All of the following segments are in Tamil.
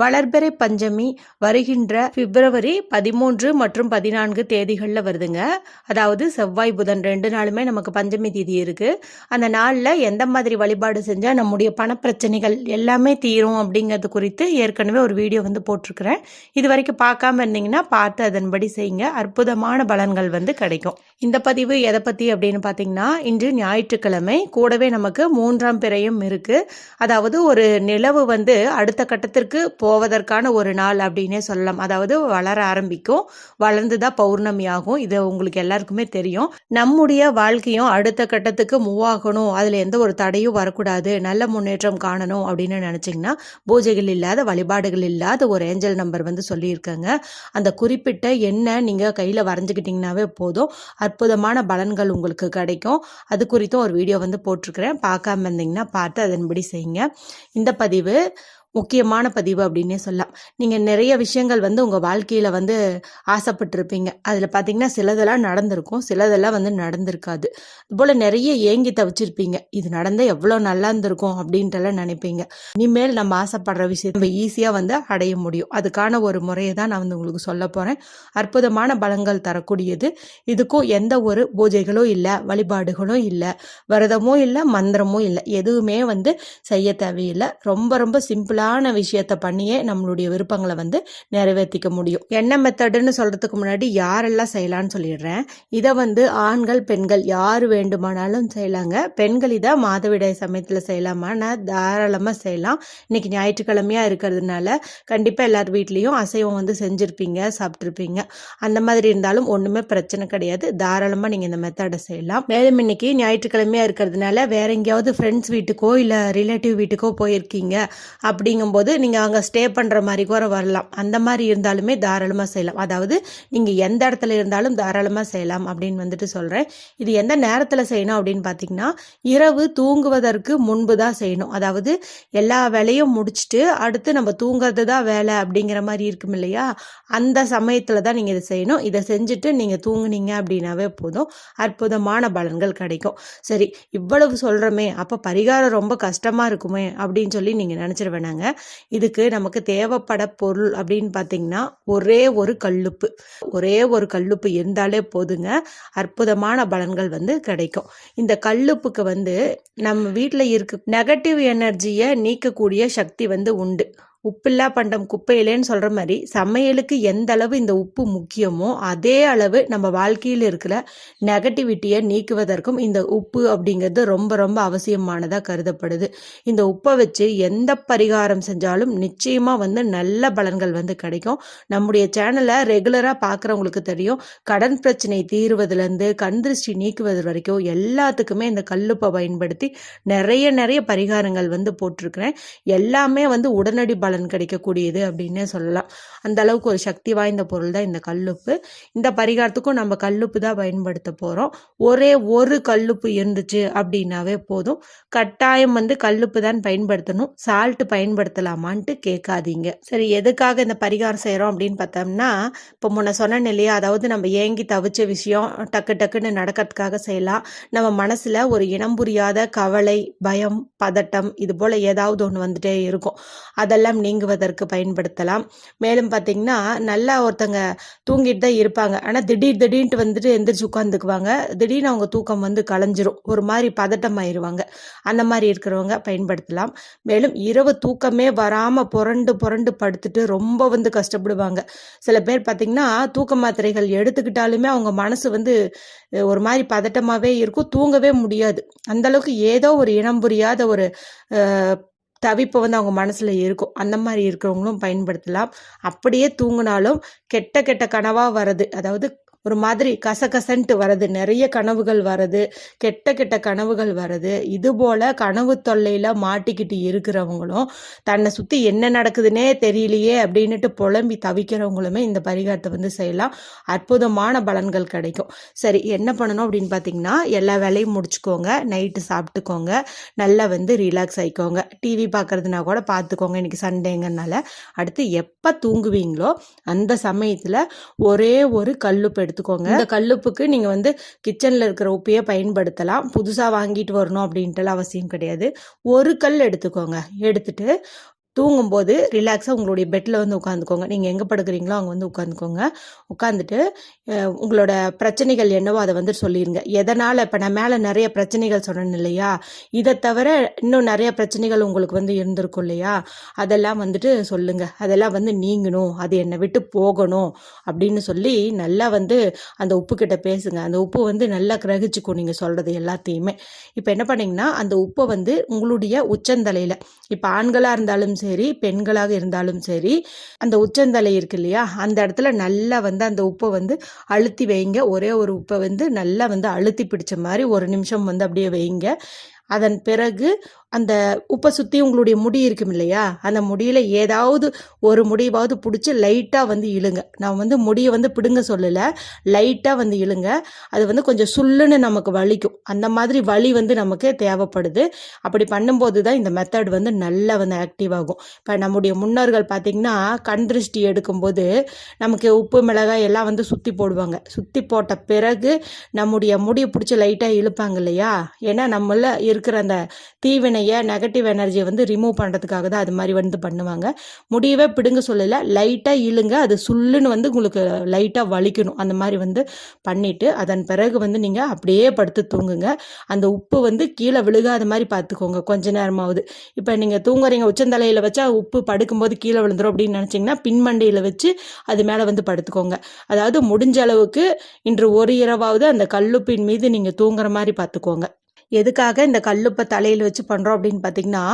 வளர்பிறை பஞ்சமி வருகின்ற பிப்ரவரி பதிமூன்று மற்றும் பதினான்கு தேதிகளில் வருதுங்க. அதாவது செவ்வாய் புதன் ரெண்டு நாளுமே நமக்கு பஞ்சமி தேதி இருக்குது அந்த நாளில் எந்த மாதிரி வழிபாடு செஞ்சால் நம்முடைய பணப்பிரச்சனைகள் எல்லாமே தீரும் அப்படிங்கிறது குறித்து ஏற்கனவே ஒரு வீடியோ வந்து போட்டிருக்கிறேன். இது வரைக்கும் பார்க்காம இருந்தீங்கன்னா பார்த்து அதன்படி செய்யுங்க. அற்புதமான பலன்கள் வந்து கிடைக்கும். இந்த பதிவு எதை பற்றி அப்படின்னு பார்த்தீங்கன்னா இன்று ஞாயிற்றுக்கிழமை கூடவே நமக்கு மூன்றாம் பிறையும் இருக்குது அதாவது ஒரு நிலவு வந்து அடுத்த கட்டத்திற்கு போவதற்கான ஒரு நாள் அப்படின்னே சொல்லலாம். அதாவது வளர ஆரம்பிக்கும். வளர்ந்து தான் பௌர்ணமி ஆகும். இது உங்களுக்கு எல்லாருக்குமே தெரியும். நம்முடைய வாழ்க்கையும் அடுத்த கட்டத்துக்கு மூவ் ஆகணும். அதில் எந்த ஒரு தடையும் வரக்கூடாது. நல்ல முன்னேற்றம் காணணும் அப்படின்னு நினச்சிங்கன்னா பூஜைகள் இல்லாத வழிபாடுகள் இல்லாத ஒரு ஏஞ்சல் நம்பர் வந்து சொல்லியிருக்காங்க. அந்த குறிப்பிட்ட என்ன நீங்கள் கையில் வரைஞ்சிக்கிட்டிங்கனாவே போதும். அற்புதமான பலன்கள் உங்களுக்கு கிடைக்கும். அது குறித்தும் ஒரு வீடியோ வந்து போட்டிருக்கிறேன். பார்க்காம இருந்தீங்கன்னா பார்த்து அதன்படி செய்யுங்க. இந்த பதிவு முக்கியமான பதிவு அப்படின்னே சொல்லலாம். நீங்கள் நிறைய விஷயங்கள் வந்து உங்கள் வாழ்க்கையில் வந்து ஆசைப்பட்டிருப்பீங்க. அதில் பார்த்தீங்கன்னா சிலதெல்லாம் நடந்திருக்கும். சிலதெல்லாம் வந்து நடந்திருக்காது. இதுபோல் நிறைய ஏங்கி தவிச்சிருப்பீங்க. இது நடந்தால் எவ்வளோ நல்லா இருந்திருக்கும் அப்படின்ட்டுலாம் நினைப்பீங்க. இனிமேல் நம்ம ஆசைப்படுற விஷயம் நம்ம ஈஸியாக வந்து அடைய முடியும். அதுக்கான ஒரு முறையை தான் நான் வந்து உங்களுக்கு சொல்ல போகிறேன் அற்புதமான பலங்கள் தரக்கூடியது. இதுக்கும் எந்த ஒரு பூஜைகளும் இல்லை வழிபாடுகளும் இல்லை விரதமும் இல்லை மந்திரமும் இல்லை எதுவுமே வந்து செய்ய தேவையில்லை. ரொம்ப ரொம்ப சிம்பிளாக சிம்பிளான விஷயத்தை பண்ணியே நம்மளுடைய விருப்பங்களை வந்து நிறைவேற்றிக்க முடியும். என்ன மெத்தடுன்னு சொல்கிறதுக்கு முன்னாடி யாரெல்லாம் செய்யலான்னு சொல்லிடுறேன். இதை வந்து ஆண்கள் பெண்கள் யார் வேண்டுமானாலும் செய்யலாங்க. பெண்கள் இதை மாதவிடாய் சமயத்தில் செய்யலாமான்னா தாராளமாக செய்யலாம். இன்றைக்கி ஞாயிற்றுக்கிழமையாக இருக்கிறதுனால கண்டிப்பாக எல்லார் வீட்லேயும் அசைவம் வந்து செஞ்சுருப்பீங்க சாப்பிட்ருப்பீங்க அந்த மாதிரி இருந்தாலும் ஒன்றுமே பிரச்சனை கிடையாது. தாராளமாக நீங்கள் இந்த மெத்தடை செய்யலாம். மேலும் இன்னைக்கு ஞாயிற்றுக்கிழமையாக இருக்கிறதுனால வேற எங்கேயாவது ஃப்ரெண்ட்ஸ் வீட்டுக்கோ இல்லை ரிலேட்டிவ் வீட்டுக்கோ போயிருக்கீங்க அப்படி அப்படிங்கும்போது நீங்கள் அங்கே ஸ்டே பண்ணுற மாதிரி கூட வரலாம். அந்த மாதிரி இருந்தாலுமே தாராளமாக செய்யலாம். அதாவது நீங்கள் எந்த இடத்துல இருந்தாலும் தாராளமாக செய்யலாம் அப்படின்னு வந்துட்டு சொல்கிறேன் இது எந்த நேரத்தில் செய்யணும் அப்படின்னு பார்த்தீங்கன்னா இரவு தூங்குவதற்கு முன்பு தான் செய்யணும். அதாவது எல்லா வேலையும் முடிச்சுட்டு அடுத்து நம்ம தூங்குறது தான் வேலை அப்படிங்கிற மாதிரி இருக்கும் இல்லையா? அந்த சமயத்தில் தான் நீங்கள் இதை செய்யணும். இதை செஞ்சுட்டு நீங்கள் தூங்குனீங்க அப்படின்னாவே போதும். அற்புதமான பலன்கள் கிடைக்கும். சரி இவ்வளவு சொல்கிறோமே அப்போ பரிகாரம் ரொம்ப கஷ்டமாக இருக்குமே அப்படின்னு சொல்லி நீங்கள் நினச்சிட வேணாங்க இதுக்கு நமக்கு தேவைப்பட பொருள் அப்படின்னு பார்த்தீங்கன்னா ஒரே ஒரு கல்லுப்பு. ஒரே ஒரு கல்லுப்பு இருந்தாலே போதுங்க. அற்புதமான பலன்கள் வந்து கிடைக்கும். இந்த கல்லுப்புக்கு வந்து நம்ம வீட்டில் இருக்க நெகட்டிவ் எனர்ஜியை நீக்கக்கூடிய சக்தி வந்து உண்டு. உப்பில்லா பண்டம் குப்பையிலேன்னு சொல்கிற மாதிரி சமையலுக்கு எந்த அளவு இந்த உப்பு முக்கியமோ அதே அளவு நம்ம வாழ்க்கையில் இருக்கிற நெகட்டிவிட்டியை நீக்குவதற்கும் இந்த உப்பு அப்படிங்கிறது ரொம்ப ரொம்ப அவசியமானதாக கருதப்படுது. இந்த உப்பை வச்சு எந்த பரிகாரம் செஞ்சாலும் நிச்சயமாக வந்து நல்ல பலன்கள் வந்து கிடைக்கும். நம்முடைய சேனலை ரெகுலராக பார்க்குறவங்களுக்கு தெரியும். கடன் பிரச்சனை தீர்வதுலேருந்து கண் திருஷ்டி நீக்குவது வரைக்கும் எல்லாத்துக்குமே இந்த கல்லுப்பை பயன்படுத்தி நிறைய நிறைய பரிகாரங்கள் வந்து போட்டிருக்கிறேன். எல்லாமே வந்து உடனடி பலன் கிடைக்கக்கூடியது அப்படின்னே சொல்லலாம். அந்த அளவுக்கு ஒரு சக்தி வாய்ந்த பொருள் தான் இந்த கல்லுப்பு. இந்த பரிகாரத்துக்கும் நம்ம கல்லுப்பு தான் பயன்படுத்த போகிறோம் ஒரே ஒரு கல்லுப்பு இருந்துச்சு அப்படின்னாவே போதும். கட்டாயம் வந்து கல்லுப்பு தான் பயன்படுத்தணும். சால்ட்டு பயன்படுத்தலாமான்ட்டு கேட்காதீங்க. சரி எதுக்காக இந்த பரிகாரம் செய்கிறோம் அப்படின்னு பார்த்தோம்னா இப்போ முன்ன சொன்னேன் இல்லையா அதாவது நம்ம ஏங்கி தவிச்ச விஷயம் டக்கு டக்குன்னு நடக்கிறதுக்காக செய்யலாம். நம்ம மனசில் ஒரு இனம் புரியாத கவலை பயம் பதட்டம் இது போல் ஏதாவது ஒன்று வந்துட்டே இருக்கும். அதெல்லாம் நீங்குவதற்கு பயன்படுத்தலாம். மேலும் பார்த்தீங்கன்னா நல்லா ஒருத்தங்க தூங்கிட்டு தான் இருப்பாங்க. ஆனால் திடீர் திடீர்னு வந்துட்டு எந்திரிச்சு உட்காந்துக்குவாங்க திடீர்னு அவங்க தூக்கம் வந்து களைஞ்சிரும் ஒரு மாதிரி பதட்டம் ஆயிடுவாங்க அந்த மாதிரி இருக்கிறவங்க பயன்படுத்தலாம். மேலும் இரவு தூக்கமே வராமல் புரண்டு புரண்டு படுத்துட்டு ரொம்ப வந்து கஷ்டப்படுவாங்க. சில பேர் பார்த்தீங்கன்னா தூக்க மாத்திரைகள் எடுத்துக்கிட்டாலுமே அவங்க மனசு வந்து ஒரு மாதிரி பதட்டமாகவே இருக்கும். தூங்கவே முடியாது. அந்த அளவுக்கு ஏதோ ஒரு இனம் புரியாத ஒரு தவிப்பு வந்து அவங்க மனசில் இருக்கும். அந்த மாதிரி இருக்கிறவங்களும் பயன்படுத்தலாம். அப்படியே தூங்கினாலும் கெட்ட கெட்ட கனவாக வர்றது அதாவது ஒரு மாதிரி கசகசன்ட்டு வரது நிறைய கனவுகள் வரது கெட்ட கெட்ட கனவுகள் வருது இது போல கனவு தொல்லையில் மாட்டிக்கிட்டு இருக்கிறவங்களும் தன்னை சுற்றி என்ன நடக்குதுன்னே தெரியலையே அப்படின்னுட்டு புலம்பி தவிக்கிறவங்களுமே இந்த பரிகாரத்தை வந்து செய்யலாம். அற்புதமான பலன்கள் கிடைக்கும். சரி என்ன பண்ணணும் அப்படின்னு பார்த்தீங்கன்னா எல்லா வேலையும் முடிச்சுக்கோங்க. நைட்டு சாப்பிட்டுக்கோங்க. நல்லா வந்து ரிலாக்ஸ் ஆகிக்கோங்க டிவி பார்க்குறதுனா கூட பார்த்துக்கோங்க இன்றைக்கி சண்டேங்கிறனால அடுத்து எப்போ தூங்குவீங்களோ அந்த சமயத்தில் ஒரே ஒரு கல்லுப்பு எடுத்துக்கோங்க. இந்த கல்லுப்புக்கு நீங்கள் வந்து கிச்சனில் இருக்கிற உப்பையே பயன்படுத்தலாம். புதுசாக வாங்கிட்டு வரணும் அப்படின்ட்டுலாம் அவசியம் கிடையாது. ஒரு கல் எடுத்துக்கோங்க. எடுத்துட்டு தூங்கும்போது ரிலாக்ஸாக உங்களுடைய பெட்டில் வந்து உட்காந்துக்கோங்க நீங்கள் எங்கே படுக்கிறீங்களோ அங்கே வந்து உட்காந்துக்கோங்க உட்காந்துட்டு உங்களோட பிரச்சனைகள் என்னவோ அதை வந்து சொல்லிடுங்க எதனால் இப்போ நான் மேலே நிறைய பிரச்சனைகள் சொன்னேன் இல்லையா? இதை தவிர இன்னும் நிறைய பிரச்சனைகள் உங்களுக்கு வந்து இருந்திருக்கும் இல்லையா? அதெல்லாம் வந்துட்டு சொல்லுங்கள் அதெல்லாம் வந்து நீங்கணும். அது என்னை விட்டு போகணும் அப்படின்னு சொல்லி நல்லா வந்து அந்த உப்பு கிட்ட பேசுங்க. அந்த உப்பு வந்து நல்லா கிரகிச்சுக்கும் நீங்கள் சொல்கிறது எல்லாத்தையுமே. இப்போ என்ன பண்ணீங்கன்னா அந்த உப்பை வந்து உங்களுடைய உச்சந்தலையில் இப்போ ஆண்களாக இருந்தாலும் சரி பெண்களாக இருந்தாலும் சரி அந்த உச்சந்தலை இருக்கு இல்லையா அந்த இடத்துல நல்லா வந்து அந்த உப்பை வந்து அழுத்தி வைங்க. ஒரே ஒரு உப்பை வந்து நல்லா வந்து அழுத்தி பிடிச்ச மாதிரி ஒரு நிமிஷம் வந்து அப்படியே வைங்க. அதன் பிறகு அந்த உப்பை சுற்றி உங்களுடைய முடி இருக்கும் இல்லையா? அந்த முடியில் ஏதாவது ஒரு முடிவாவது பிடிச்சி லைட்டாக வந்து இழுங்க. நான் வந்து முடியை வந்து பிடுங்க சொல்லலை. லைட்டாக வந்து இழுங்க. அது வந்து கொஞ்சம் சுல்லுன்னு நமக்கு வலிக்கும். அந்த மாதிரி வலி வந்து நமக்கு தேவைப்படுது. அப்படி பண்ணும்போது தான் இந்த மெத்தட் வந்து நல்லா வந்து ஆக்டிவ் ஆகும். இப்போ நம்முடைய முன்னோர்கள் பார்த்திங்கன்னா கண் திருஷ்டி எடுக்கும்போது நமக்கு உப்பு மிளகாய் எல்லாம் வந்து சுற்றி போடுவாங்க. சுற்றி போட்ட பிறகு நம்முடைய முடியை பிடிச்சி லைட்டாக இழுப்பாங்க இல்லையா? ஏன்னா நம்மள இருக்கிற அந்த தீவினையை நெகட்டிவ் எனர்ஜியை வந்து ரிமூவ் பண்ணுறதுக்காக தான் அது மாதிரி வந்து பண்ணுவாங்க. முடியவே பிடுங்க சொல்லலை. லைட்டாக இழுங்க. அது சுல்லுன்னு வந்து உங்களுக்கு லைட்டாக வலிக்கணும். அந்த மாதிரி வந்து பண்ணிவிட்டு அதன் பிறகு வந்து நீங்கள் அப்படியே படுத்து தூங்குங்க. அந்த உப்பு வந்து கீழே விழுகாத மாதிரி பார்த்துக்கோங்க. கொஞ்ச நேரமாவது. இப்போ நீங்கள் தூங்குறீங்க. உச்சந்தலையில் வச்சா உப்பு படுக்கும்போது கீழே விழுந்துரும் அப்படின்னு நினச்சிங்கன்னா பின்மண்டையில் வச்சு அது மேலே வந்து படுத்துக்கோங்க. அதாவது முடிஞ்ச அளவுக்கு இன்று ஒரு இரவாவது அந்த கல்லுப்பின் மீது நீங்கள் தூங்குற மாதிரி பார்த்துக்கோங்க. எதுக்காக இந்த கல்லுப்பை தலையில் வச்சு பண்ணுறோம் அப்படின்னு பார்த்தீங்கன்னா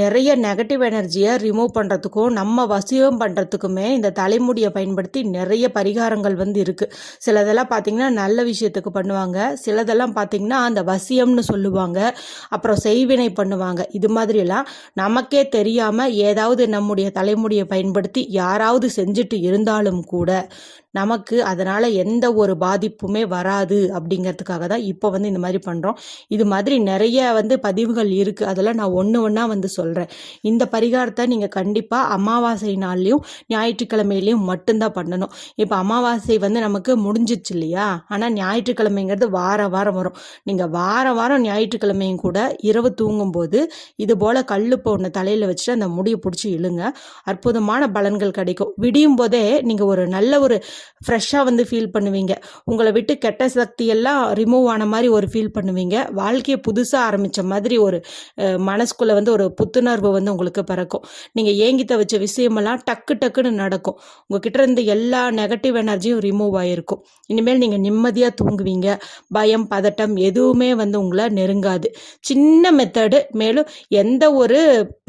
நிறைய நெகட்டிவ் எனர்ஜியை ரிமூவ் பண்ணுறதுக்கும் நம்ம வசியம் பண்ணுறதுக்குமே இந்த தலைமுடியை பயன்படுத்தி நிறைய பரிகாரங்கள் வந்து இருக்குது சிலதெல்லாம் பார்த்தீங்கன்னா நல்ல விஷயத்துக்கு பண்ணுவாங்க. சிலதெல்லாம் பார்த்தீங்கன்னா அந்த வசியம்னு சொல்லுவாங்க. அப்புறம் செய்வினை பண்ணுவாங்க. இது மாதிரியெல்லாம் நமக்கே தெரியாமல் ஏதாவது நம்முடைய தலைமுடியை பயன்படுத்தி யாராவது செஞ்சுட்டு இருந்தாலும் கூட நமக்கு அதனால் எந்த ஒரு பாதிப்புமே வராது அப்படிங்கிறதுக்காக தான் இப்போ வந்து இந்த மாதிரி பண்ணுறோம் இது மாதிரி நிறைய வந்து பதிவுகள் இருக்குது அதெல்லாம் நான் ஒன்று ஒன்றா வந்து சொல்கிறேன் இந்த பரிகாரத்தை நீங்கள் கண்டிப்பாக அமாவாசை நாள்லேயும் ஞாயிற்றுக்கிழமையிலையும் மட்டும்தான் பண்ணணும். இப்போ அமாவாசை வந்து நமக்கு முடிஞ்சிச்சு இல்லையா? ஆனால் ஞாயிற்றுக்கிழமைங்கிறது வார வாரம் வரும். நீங்கள் வார வாரம் ஞாயிற்றுக்கிழமையும் கூட இரவு தூங்கும்போது இது போல் கல்லுப்பை ஒன்று தலையில் வச்சுட்டு அந்த முடியை பிடிச்சி இழுங்க. அற்புதமான பலன்கள் கிடைக்கும். விடியும் போதே நீங்கள் ஒரு நல்ல ஒரு ஃப்ரெஷ்ஷாக வந்து ஃபீல் பண்ணுவீங்க. உங்களை விட்டு கெட்ட சக்தி எல்லாம் ரிமூவ் ஆன மாதிரி ஒரு ஃபீல் பண்ணுவீங்க. வாழ்க்கையை புதுசாக ஆரம்பித்த மாதிரி ஒரு மனசுக்குள்ளே வந்து ஒரு புத்துணர்வு வந்து உங்களுக்கு பிறக்கும். நீங்கள் ஏங்கி தவிச்ச விஷயமெல்லாம் டக்கு டக்குன்னு நடக்கும். உங்ககிட்ட இருந்து எல்லா நெகட்டிவ் எனர்ஜியும் ரிமூவ் ஆகிருக்கும் இனிமேல் நீங்கள் நிம்மதியாக தூங்குவீங்க. பயம் பதட்டம் எதுவுமே வந்து உங்களை நெருங்காது. சின்ன மெத்தடு மேலும் எந்த ஒரு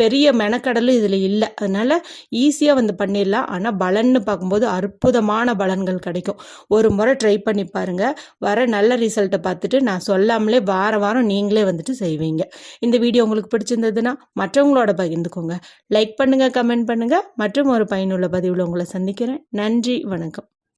பெரிய மெனக்கடலும் இதில் இல்லை. அதனால் ஈஸியாக வந்து பண்ணிடலாம். ஆனால் பலன்னு பார்க்கும்போது அற்புதமான பலன்கள் கிடைக்கும். ஒரு முறை ட்ரை பண்ணி பாருங்கள் வர நல்ல ரிசல்ட்டை பார்த்துட்டு நான் சொல்லாமலே வார வாரம் நீங்களே வந்துட்டு செய்வீங்க. இந்த வீடியோ உங்களுக்கு பிடிச்சிருந்ததுன்னா மற்றவங்களோட பகிர்ந்துக்கோங்க. லைக் பண்ணுங்கள் கமெண்ட் பண்ணுங்கள் மற்றும் ஒரு பயனுள்ள பதிவில் உங்களை சந்திக்கிறேன். நன்றி வணக்கம்.